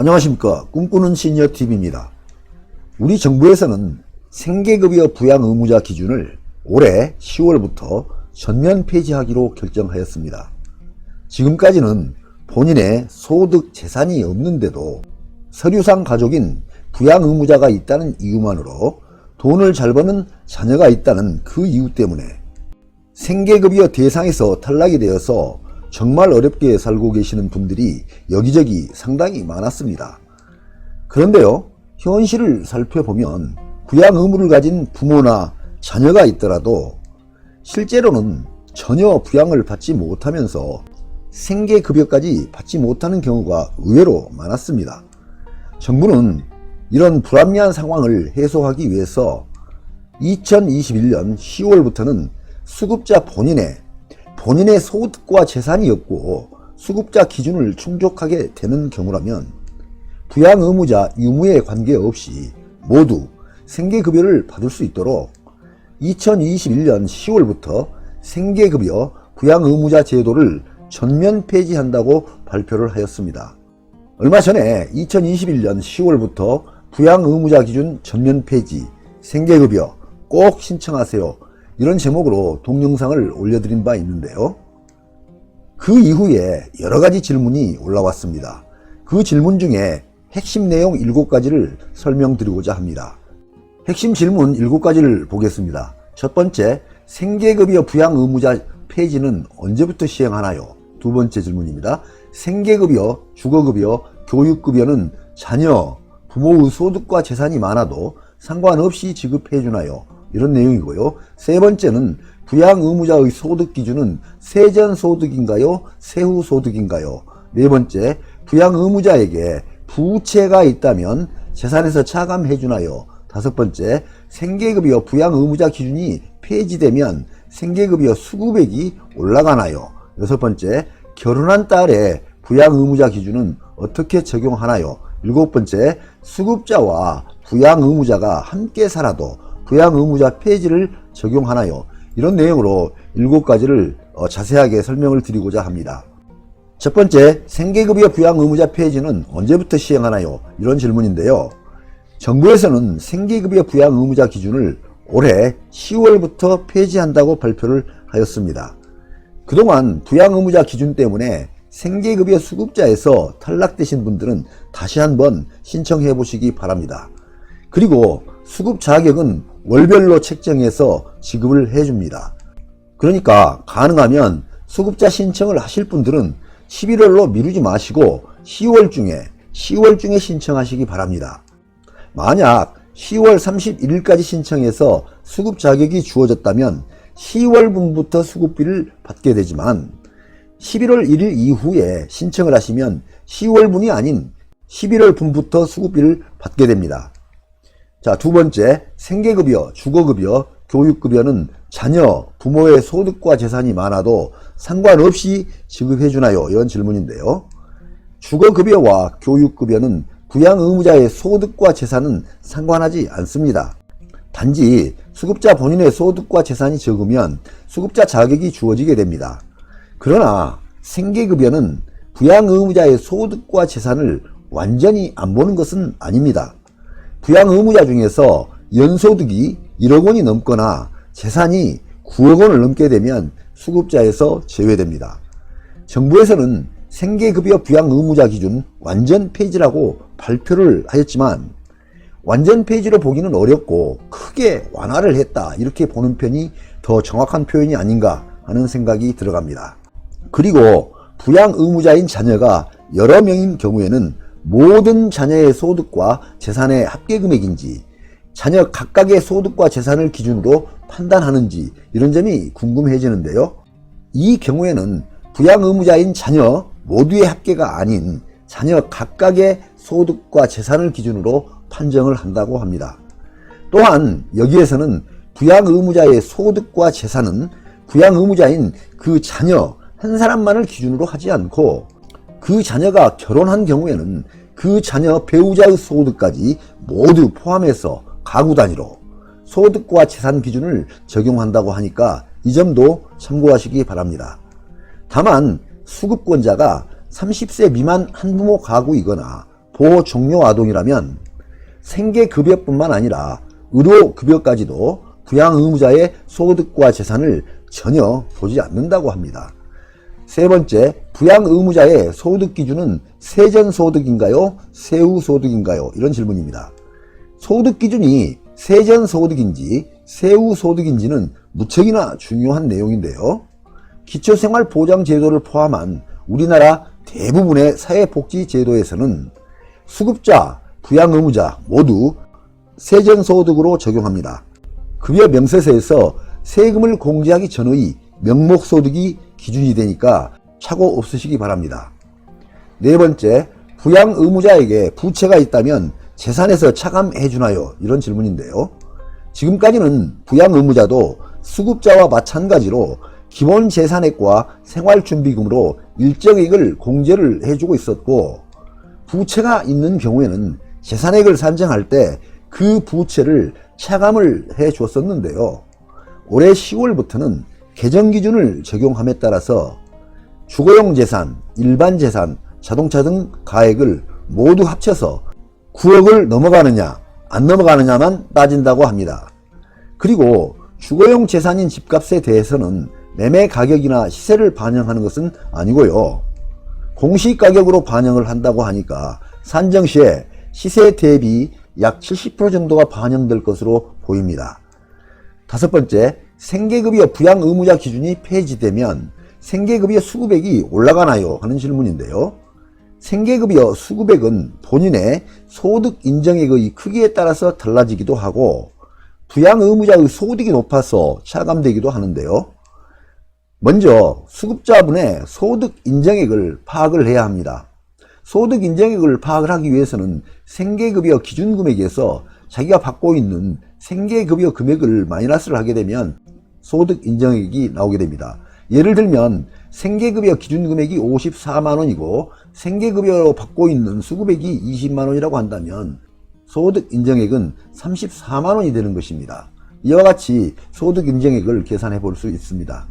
안녕하십니까 꿈꾸는 시니어TV입니다. 우리 정부에서는 생계급여 부양 의무자 기준을 올해 10월부터 전면 폐지하기로 결정하였습니다. 지금까지는 본인의 소득 재산이 없는데도 서류상 가족인 부양 의무자가 있다는 이유만으로 돈을 잘 버는 자녀가 있다는 그 이유 때문에 생계급여 대상에서 탈락이 되어서 정말 어렵게 살고 계시는 분들이 여기저기 상당히 많았습니다. 그런데요, 현실을 살펴보면 부양 의무를 가진 부모나 자녀가 있더라도 실제로는 전혀 부양을 받지 못하면서 생계급여까지 받지 못하는 경우가 의외로 많았습니다. 정부는 이런 불합리한 상황을 해소하기 위해서 2021년 10월부터는 수급자 본인의 본인의 소득과 재산이 없고 수급자 기준을 충족하게 되는 경우라면 부양 의무자 유무에 관계없이 모두 생계급여를 받을 수 있도록 2021년 10월부터 생계급여 부양 의무자 제도를 전면 폐지한다고 발표를 하였습니다. 얼마 전에 2021년 10월부터 부양 의무자 기준 전면 폐지, 생계급여 꼭 신청하세요. 이런 제목으로 동영상을 올려드린 바 있는데요. 그 이후에 여러 가지 질문이 올라왔습니다. 그 질문 중에 핵심 내용 7가지를 설명드리고자 합니다. 핵심 질문 7가지를 보겠습니다. 첫 번째, 생계급여 부양 의무자 폐지는 언제부터 시행하나요? 두 번째 질문입니다. 생계급여, 주거급여, 교육급여는 자녀, 부모의 소득과 재산이 많아도 상관없이 지급해 주나요? 이런 내용이고요. 세 번째는 부양 의무자의 소득 기준은 세전 소득인가요? 세후 소득인가요? 네 번째, 부양 의무자에게 부채가 있다면 재산에서 차감해 주나요? 다섯 번째, 생계급여 부양 의무자 기준이 폐지되면 생계급여 수급액이 올라가나요? 여섯 번째, 결혼한 딸의 부양 의무자 기준은 어떻게 적용하나요? 일곱 번째, 수급자와 부양 의무자가 함께 살아도 부양 의무자 폐지를 적용하나요? 이런 내용으로 일곱 가지를 어, 자세하게 설명을 드리고자 합니다. 첫 번째, 생계급여 부양 의무자 폐지는 언제부터 시행하나요? 이런 질문인데요. 정부에서는 생계급여 부양 의무자 기준을 올해 10월부터 폐지한다고 발표를 하였습니다. 그동안 부양 의무자 기준 때문에 생계급여 수급자에서 탈락되신 분들은 다시 한번 신청해 보시기 바랍니다. 그리고 수급 자격은 월별로 책정해서 지급을 해줍니다. 그러니까 가능하면 수급자 신청을 하실 분들은 11월로 미루지 마시고 10월 중에 10월 중에 신청하시기 바랍니다. 만약 10월 31일까지 신청해서 수급 자격이 주어졌다면 10월분부터 수급비를 받게 되지만 11월 1일 이후에 신청을 하시면 10월분이 아닌 11월분부터 수급비를 받게 됩니다. 자, 두 번째, 생계급여, 주거급여, 교육급여는 자녀, 부모의 소득과 재산이 많아도 상관없이 지급해주나요? 이런 질문인데요. 주거급여와 교육급여는 부양 의무자의 소득과 재산은 상관하지 않습니다. 단지 수급자 본인의 소득과 재산이 적으면 수급자 자격이 주어지게 됩니다. 그러나 생계급여는 부양 의무자의 소득과 재산을 완전히 안 보는 것은 아닙니다. 부양 의무자 중에서 연소득이 1억 원이 넘거나 재산이 9억 원을 넘게 되면 수급자에서 제외됩니다. 정부에서는 생계급여 부양 의무자 기준 완전 폐지라고 발표를 하였지만 완전 폐지로 보기는 어렵고 크게 완화를 했다 이렇게 보는 편이 더 정확한 표현이 아닌가 하는 생각이 들어갑니다. 그리고 부양 의무자인 자녀가 여러 명인 경우에는 모든 자녀의 소득과 재산의 합계 금액인지 자녀 각각의 소득과 재산을 기준으로 판단하는지 이런 점이 궁금해지는데요. 이 경우에는 부양 의무자인 자녀 모두의 합계가 아닌 자녀 각각의 소득과 재산을 기준으로 판정을 한다고 합니다. 또한 여기에서는 부양 의무자의 소득과 재산은 부양 의무자인 그 자녀 한 사람만을 기준으로 하지 않고 그 자녀가 결혼한 경우에는 그 자녀 배우자의 소득까지 모두 포함해서 가구 단위로 소득과 재산 기준을 적용한다고 하니까 이 점도 참고하시기 바랍니다. 다만 수급권자가 30세 미만 한부모 가구이거나 보호 종료 아동이라면 생계급여뿐만 아니라 의료급여까지도 부양 의무자의 소득과 재산을 전혀 보지 않는다고 합니다. 세 번째, 부양 의무자의 소득 기준은 세전 소득인가요? 세후 소득인가요? 이런 질문입니다. 소득 기준이 세전 소득인지 세후 소득인지는 무척이나 중요한 내용인데요. 기초생활보장제도를 포함한 우리나라 대부분의 사회복지제도에서는 수급자, 부양 의무자 모두 세전 소득으로 적용합니다. 급여 명세서에서 세금을 공제하기 전의 명목소득이 기준이 되니까 착오 없으시기 바랍니다. 네 번째, 부양 의무자에게 부채가 있다면 재산에서 차감해 주나요? 이런 질문인데요. 지금까지는 부양 의무자도 수급자와 마찬가지로 기본 재산액과 생활준비금으로 일정액을 공제를 해주고 있었고 부채가 있는 경우에는 재산액을 산정할 때 그 부채를 차감을 해 줬었는데요. 올해 10월부터는 개정 기준을 적용함에 따라서 주거용 재산, 일반 재산, 자동차 등 가액을 모두 합쳐서 9억을 넘어가느냐 안 넘어가느냐만 따진다고 합니다. 그리고 주거용 재산인 집값에 대해서는 매매 가격이나 시세를 반영하는 것은 아니고요. 공시가격으로 반영을 한다고 하니까 산정 시에 시세 대비 약 70% 정도가 반영될 것으로 보입니다. 다섯 번째, 생계급여 부양 의무자 기준이 폐지되면 생계급여 수급액이 올라가나요? 하는 질문인데요. 생계급여 수급액은 본인의 소득 인정액의 크기에 따라서 달라지기도 하고 부양 의무자의 소득이 높아서 차감되기도 하는데요. 먼저 수급자분의 소득 인정액을 파악을 해야 합니다. 소득 인정액을 파악을 하기 위해서는 생계급여 기준 금액에서 자기가 받고 있는 생계급여 금액을 마이너스를 하게 되면 소득 인정액이 나오게 됩니다. 예를 들면 생계급여 기준금액이 54만원이고 생계급여로 받고 있는 수급액이 20만원이라고 한다면 소득 인정액은 34만원이 되는 것입니다. 이와 같이 소득 인정액을 계산해 볼 수 있습니다.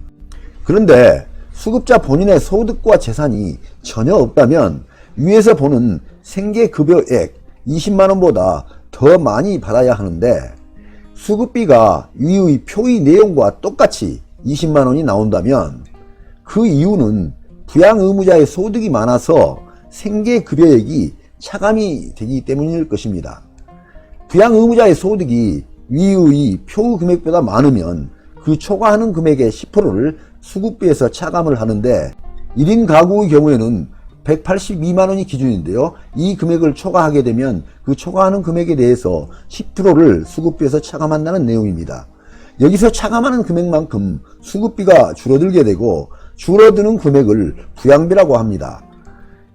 그런데 수급자 본인의 소득과 재산이 전혀 없다면 위에서 보는 생계급여액 20만원보다 더 많이 받아야 하는데 수급비가 위의 표의 내용과 똑같이 20만원이 나온다면 그 이유는 부양의무자의 소득이 많아서 생계급여액이 차감이 되기 때문일 것입니다. 부양의무자의 소득이 위의 표 금액보다 많으면 그 초과하는 금액의 10%를 수급비에서 차감을 하는데 1인 가구의 경우에는 182만 원이 기준인데요. 이 금액을 초과하게 되면 그 초과하는 금액에 대해서 10%를 수급비에서 차감한다는 내용입니다. 여기서 차감하는 금액만큼 수급비가 줄어들게 되고 줄어드는 금액을 부양비라고 합니다.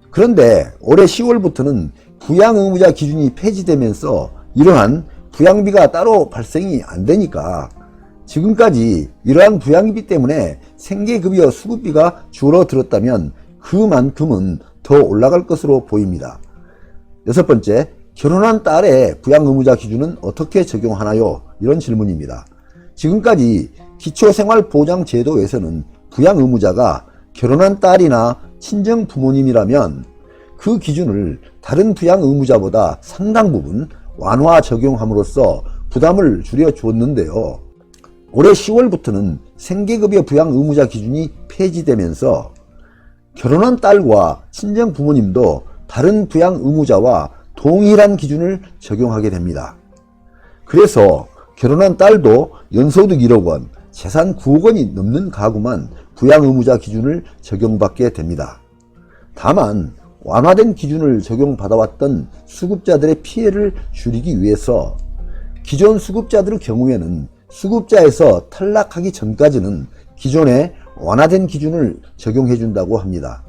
그런데 올해 10월부터는 부양의무자 기준이 폐지되면서 이러한 부양비가 따로 발생이 안 되니까 지금까지 이러한 부양비 때문에 생계급여 수급비가 줄어들었다면 그만큼은 더 올라갈 것으로 보입니다. 여섯 번째, 결혼한 딸의 부양의무자 기준은 어떻게 적용하나요? 이런 질문입니다. 지금까지 기초생활보장제도에서는 부양의무자가 결혼한 딸이나 친정 부모님이라면 그 기준을 다른 부양의무자보다 상당 부분 완화 적용함으로써 부담을 줄여 주었는데요. 올해 10월부터는 생계급여 부양 의무자 기준이 폐지되면서 결혼한 딸과 친정 부모님도 다른 부양 의무자와 동일한 기준을 적용하게 됩니다. 그래서 결혼한 딸도 연소득 1억 원, 재산 9억 원이 넘는 가구만 부양 의무자 기준을 적용받게 됩니다. 다만 완화된 기준을 적용받아왔던 수급자들의 피해를 줄이기 위해서 기존 수급자들의 경우에는 수급자에서 탈락하기 전까지는 기존의 완화된 기준을 적용해 준다고 합니다.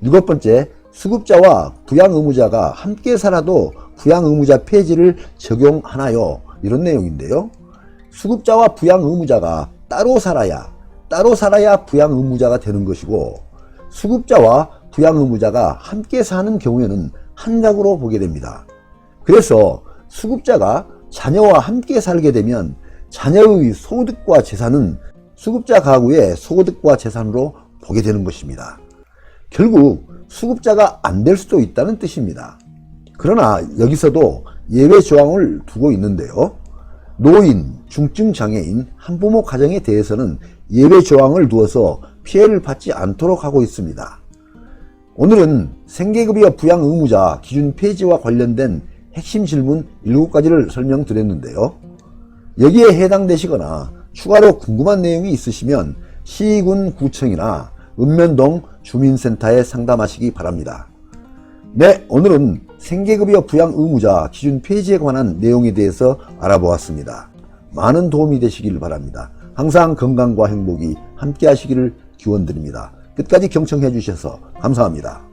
일곱 번째, 수급자와 부양 의무자가 함께 살아도 부양 의무자 폐지를 적용하나요? 이런 내용인데요. 수급자와 부양 의무자가 따로 살아야 따로 살아야 부양 의무자가 되는 것이고 수급자와 부양 의무자가 함께 사는 경우에는 한 가구로 보게 됩니다. 그래서 수급자가 자녀와 함께 살게 되면 자녀의 소득과 재산은 수급자 가구의 소득과 재산으로 보게 되는 것입니다. 결국 수급자가 안 될 수도 있다는 뜻입니다. 그러나 여기서도 예외 조항을 두고 있는데요. 노인, 중증 장애인, 한부모 가정에 대해서는 예외 조항을 두어서 피해를 받지 않도록 하고 있습니다. 오늘은 생계급여 부양 의무자 기준 폐지와 관련된 핵심 질문 7가지를 설명드렸는데요. 여기에 해당되시거나 추가로 궁금한 내용이 있으시면 시군 구청이나 읍면동 주민센터에 상담하시기 바랍니다. 네, 오늘은 생계급여 부양 의무자 기준 폐지에 관한 내용에 대해서 알아보았습니다. 많은 도움이 되시길 바랍니다. 항상 건강과 행복이 함께 하시기를 기원드립니다. 끝까지 경청해 주셔서 감사합니다.